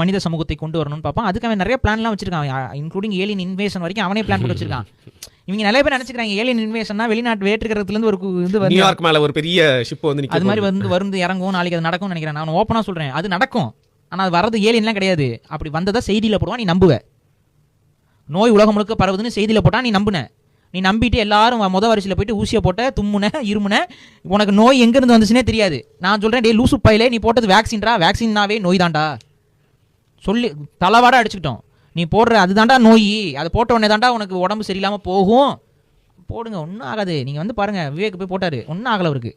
மனித சமூகத்தை கொண்டு வரணும்னு பார்ப்பான் அதுக்கு அவன் நிறைய பிளான்லாம் வச்சிருக்கான். இன்க்ளூடிங் ஏலியன் இன்வேஷன் வரைக்கும் அவனே பிளான் போட்டு வச்சிருக்கான். இவங்க நிறைய பேர் நினைச்சுக்கிறாங்க ஏலியன் இன்வேஷன்னா வெளிநாட்டு வேற்றுக்கிறதுல இருந்து ஒரு இது வந்து நியூயார்க் மேல ஒரு பெரிய ஷிப் வந்து அது மாதிரி. வந்து வந்து இறங்கும் நாளைக்கு அது நடக்கும்னு நினைக்கிறேன். நான் ஓப்பனா சொல்றேன். அது நடக்கும். ஆனா அது வரது ஏலியன்லாம் கிடையாது. அப்படி வந்ததா செய்தியில போடுவா நீ நம்புவ. நோய் உலகம் முழுக்க பரவுதுன்னு செய்தியில போட்டா நீ நம்புன. நீ நம்பிட்டு எல்லாரும் முத வரிசையில் போயிட்டு ஊசியை போட்ட தும்முன இருமுன உனக்கு நோய் எங்கேருந்து வந்துச்சுனே தெரியாது. நான் சொல்றேன் டே லூசு பையிலே நீ போட்டது வேக்சின்டா வேக்சின்னாவே நோய் தான்டா. சொல்லி தலைவாட அடிச்சுக்கிட்டோம். நீ போடுற அதுதான்டா நோய். அதை போட்ட உடனே தாண்டா உனக்கு உடம்பு சரியில்லாமல் போகும். போடுங்க ஒன்றும் ஆகாது. நீங்கள் வந்து பாருங்கள் விவேக் போய் போட்டார். ஒன்றும் ஆகலை அவருக்கு.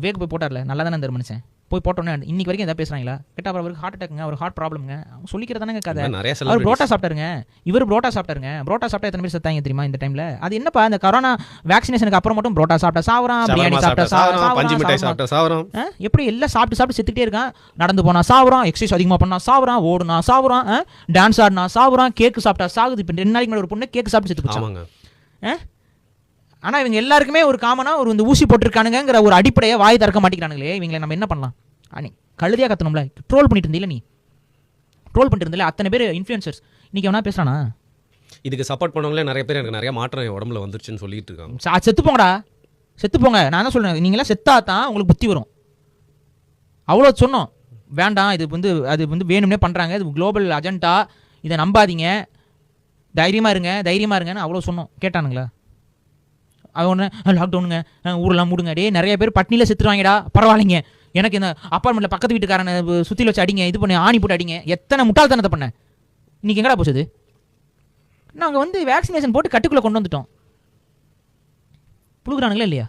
விவேக் போய் போட்டார்ல. நல்லா தானே இந்த மனுஷன். போய் போட்டோன்னே இன்னைக்கு வரைக்கும் எதாவது பேசுறாங்களா? கேட்டா அப்புறம் அவருக்கு ஹார்ட் அட்டாக்குங்க அவர் ஹார்ட் ப்ராப்ளம்ங்க அவங்க சொல்லிக்கிறதானங்க கதை அவர். புரோட்டா சாப்பிட்டாருங்க. இவர் புரோட்டா சாப்பிட்டாருங்க. புரோட்டா சாப்பிட்டா எத்தனை பேர் செத்தாங்க தெரியுமா இந்த டைம்ல அது என்னப்பா இந்த கொரோனா வேக்சினேஷனுக்கு அப்புறம் மட்டும் புரோட்டா சாப்பிட்டா சாவறான் பிரியாணி சாப்பிட்டா சாவரம், சாவரம்? எப்படி எல்லாம் சாப்பிட்டு சாப்பிட்டு செத்துக்கிட்டே இருக்கான்? நடந்து போனா சாவுறான் எக்ஸசைஸ் அதிகமா பண்ணா சாவுறான் ஓடுனா சாவுறான் டான்ஸ் ஆடினா சாவுறான் கேக்கு சாப்பிட்டா சாகுது. இப்போ ரெண்டு நாளைக்கு ஒரு பொண்ணு கேக்கு சாப்பிட்டு செத்து போச்சான் ஆமாங்க ஆனா இவங்க எல்லாருக்குமே ஒரு காமனா ஒரு இந்த ஊசி போட்டிருக்கானுங்கிற ஒரு அடிப்படையை வாய் திறக்க மாட்டேங்கிறானுங்களே. இவங்களை நம்ம என்ன பண்ணலாம்? அனி கழுதியா கத்தணும்ல? ட்ரோல் பண்ணிட்டு நீ? ட்ரோல் பண்ணிட்டு அத்தனை பேர் இன்ஃப்ளூயன்சர்ஸ் இன்னைக்கு எவனா பேசுறானா? இதுக்கு சப்போர்ட் பண்ணவங்களே நிறைய பேர் எனக்கு நிறைய மாற்றம் உடம்புல வந்துருச்சுன்னு சொல்லிட்டு இருக்காங்க. சா- செத்து போங்கடா. செத்து போங்க. நான் தான் சொல்றேன்? நீங்களாம் செத்தா தான் உங்களுக்கு புத்தி வரும். அவ்வளோ சொன்னோம். வேண்டாம் இது வந்து அது வந்து வேணும்னே பண்றாங்க. இது குளோபல் அஜெண்டா இதை நம்பாதீங்க. தைரியமா இருங்க தைரியமா இருங்கன்னு அவ்வளோ சொன்னோம். கேட்டானுங்களா? அவன் ஒன்று லாக்டவுனுங்க ஊரெல்லாம் மூடுங்க. டே நிறைய பேர் பட்னியில் செத்துருவாங்கடா. பரவாயில்லைங்க. எனக்கு இந்த அப்பார்ட்மெண்ட்டில் பக்கத்து வீட்டுக்காரனை சுற்றில வச்சு அடிங்க இது பண்ணி ஆணி போட்டு அடிங்க. எத்தனை முட்டாள்தனத்தை பண்ண? இன்னைக்கு எங்கடா போச்சுது நாங்கள் வந்து வேக்சினேஷன் போட்டு கட்டுக்குள்ளே கொண்டு வந்துட்டோம். புழுகுறானுங்களா இல்லையா?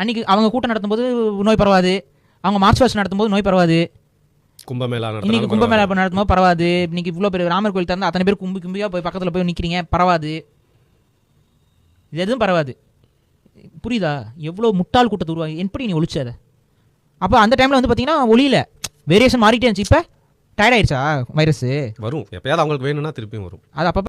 அன்னைக்கு அவங்க கூட்டம் நடத்தும்போது நோய் பரவாது. அவங்க மார்ச் வாஷ் நடத்தும்போது நோய் பரவாது. கும்பமேளா இன்னைக்கு கும்பமேளா நடத்தும்போது பரவாது. இன்னைக்கு இவ்வளோ பேர் ராமர் கோயில் திறந்து அத்தனை பேர் கும்பி கும்பியா போய் பக்கத்தில் போய் நிற்கிறீங்க பரவாது. இது எதுவும் பரவாது. புரியுதா? எவ்வளோ முட்டாள் கூட்டத்தை உருவாகி எப்படி நீ ஒழிச்ச அதை? அப்போ அந்த டைமில் வந்து பார்த்தீங்கன்னா ஒளியில வேரியேஷன் மாறிட்டே இருந்துச்சு. இப்போ டயர்ட் ஆயிடுச்சா? வைரஸ் வரும். எப்பயாவது அவங்களுக்கு வேணும்னா திருப்பியும் வரும். அது அப்பப்போ